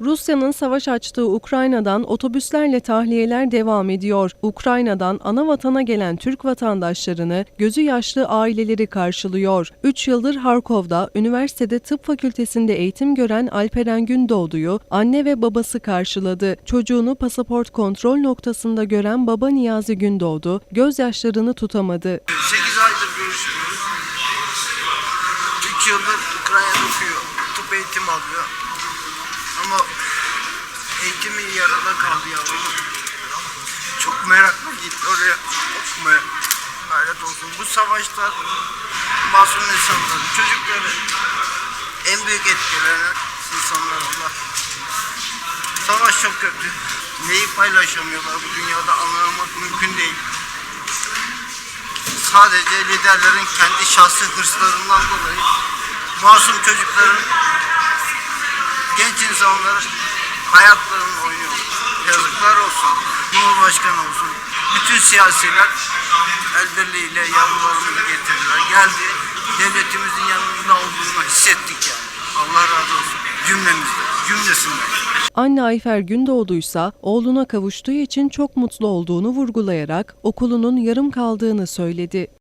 Rusya'nın savaş açtığı Ukrayna'dan otobüslerle tahliyeler devam ediyor. Ukrayna'dan ana vatana gelen Türk vatandaşlarını gözü yaşlı aileleri karşılıyor. 3 yıldır Harkov'da üniversitede tıp fakültesinde eğitim gören Alperen Gündoğdu'yu anne ve babası karşıladı. Çocuğunu pasaport kontrol noktasında gören baba Niyazi Gündoğdu gözyaşlarını tutamadı. 8 aydır görüşmüyoruz. 3 yıldır Ukrayna'da okuyor. Tıp eğitim alıyor. Ama eğitimi yarıda kaldı yavrum. Çok meraklı gitti oraya okumaya. Lanet olsun. Bu savaşta masum insanları, çocukları en büyük etkilenen insanlar onlar. Savaş çok kötü. Neyi paylaşamıyorlar bu dünyada anlamak mümkün değil sadece liderlerin kendi şahsi hırslarından dolayı masum çocukların, genç insanların hayatlarını oynuyor. Yazıklar olsun. Cumhurbaşkanı olsun. Bütün siyasiler el birliğiyle yavrularımızı getirdiler. Geldi. Devletimizin yanında olduğunu hissettik yani. Allah razı olsun. Cümlemizde, cümlesinden. Anne Ayfer Gündoğdu'ysa oğluna kavuştuğu için çok mutlu olduğunu vurgulayarak okulunun yarım kaldığını söyledi.